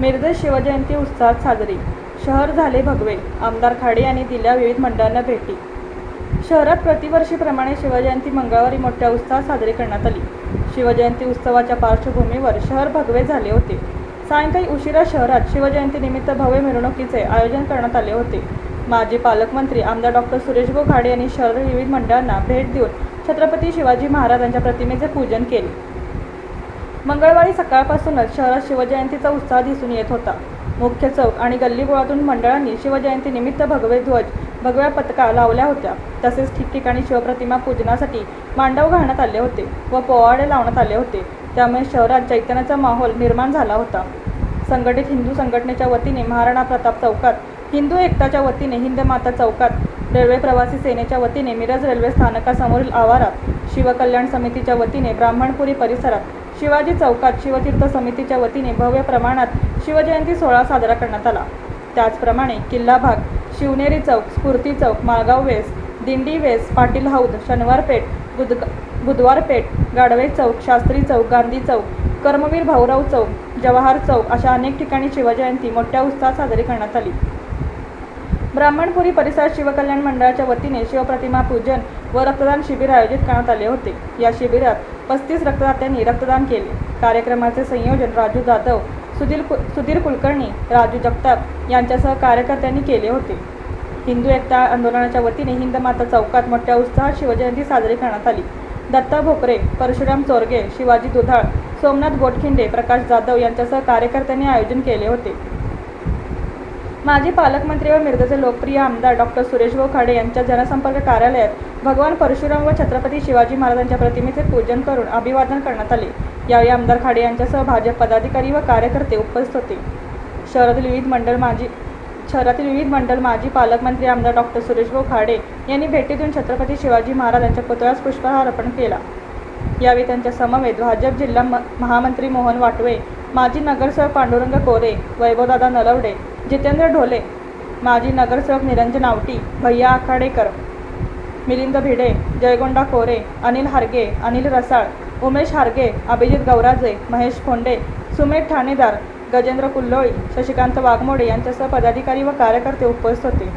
मिरजेत शिवजयंती उत्साहात साजरी. शहर झाले भगवे. आमदार खाडे यांनी दिल्या विविध मंडळांना भेटी. शहरात प्रतिवर्षीप्रमाणे शिवजयंती मंगळवारी मोठ्या उत्साहात साजरी करण्यात आली. शिवजयंती उत्सवाच्या पार्श्वभूमीवर शहर भगवे झाले होते. सायंकाळी उशिरा शहरात शिवजयंतीनिमित्त भव्य मिरवणुकीचे आयोजन करण्यात आले होते. माजी पालकमंत्री आमदार डॉक्टर सुरेश खाडे यांनी शहर विविध मंडळांना भेट देऊन छत्रपती शिवाजी महाराजांच्या प्रतिमेचे पूजन केले. मंगळवारी सकाळपासूनच शहरात शिवजयंतीचा उत्साह दिसून येत होता. मुख्य चौक आणि गल्लीबोळातून मंडळांनी शिवजयंतीनिमित्त भगवे ध्वज भगव्या पथका लावल्या होत्या. तसेच ठिकठिकाणी शिवप्रतिमा पूजनासाठी मांडव घालण्यात आले होते व पोवाडे लावण्यात आले होते. त्यामुळे शहरात चैतन्याचा माहोल निर्माण झाला होता. संघटित हिंदू संघटनेच्या वतीने महाराणा प्रताप चौकात हिंदू एकताच्या वतीने हिंद माता चौकात रेल्वे प्रवासी सेनेच्या वतीने मिरज रेल्वे स्थानकासमोरील आवारात शिवकल्याण समितीच्या वतीने ब्राह्मणपुरी परिसरात शिवाजी चौकात शिवतीर्थ समितीच्या वतीने भव्य प्रमाणात शिवजयंती सोहळा साजरा करण्यात आला. त्याचप्रमाणे किल्ला भाग शिवनेरी चौक स्फूर्ती चौक माळगाव वेस दिंडी वेस पाटील हौद शनिवार पेठ बुध बुधवार पेठ गाडवे चौक शास्त्री चौक गांधी चौक कर्मवीर भाऊराव चौक जवाहर चौक अशा अनेक ठिकाणी शिवजयंती मोठ्या उत्साहात साजरी करण्यात आली. ब्राह्मणपुरी परिसरात शिवकल्याण मंडळाच्या वतीने शिवप्रतिमा पूजन व रक्तदान शिबिर आयोजित करण्यात आले होते. या शिबिरात पस्तीस रक्तदात्यांनी रक्तदान केले. कार्यक्रमाचे संयोजन राजू जाधव सुधीर कु सुधीर कुलकर्णी राजू जगताप यांच्यासह कार्यकर्त्यांनी केले होते. हिंदू एकता आंदोलनाच्या वतीने हिंद माता चौकात मोठ्या उत्साहात शिवजयंती साजरी करण्यात आली. दत्ता भोकरे परशुराम चोरगे शिवाजी दुधाळ सोमनाथ गोटखिंडे प्रकाश जाधव यांच्यासह कार्यकर्त्यांनी आयोजन केले होते. माजी पालकमंत्री व मिरजेचे लोकप्रिय आमदार डॉक्टर सुरेशभाऊ खाडे यांच्या जनसंपर्क कार्यालयात भगवान परशुराम व छत्रपती शिवाजी महाराजांच्या प्रतिमेचे पूजन करून अभिवादन करण्यात आले. यावेळी आमदार खाडे यांच्यासह भाजप पदाधिकारी व कार्यकर्ते उपस्थित होते. शहरातील विविध मंडळ माजी शहरातील विविध मंडळ माजी पालकमंत्री आमदार डॉक्टर सुरेशभाऊ खाडे यांनी भेटीतून छत्रपती शिवाजी महाराजांच्या पुतळ्यास पुष्पहार अर्पण केला. यावेळी त्यांच्या समवेत भाजप जिल्हा म महामंत्री मोहन वाटवे माजी नगरसेवक पांडुरंग कोरे वैभवदादा नलवडे जितेंद्र ढोले माजी नगरसेवक निरंजन आवटी भैया आखाडेकर मिलिंद भिडे जयगोंडा कोरे अनिल हारगे अनिल रसाळ उमेश हारगे अभिजित गौराजे महेश फोंडे सुमेध ठाणेदार गजेंद्र कुल्लोळी शशिकांत वाघमोडे यांच्यासह पदाधिकारी व कार्यकर्ते उपस्थित होते.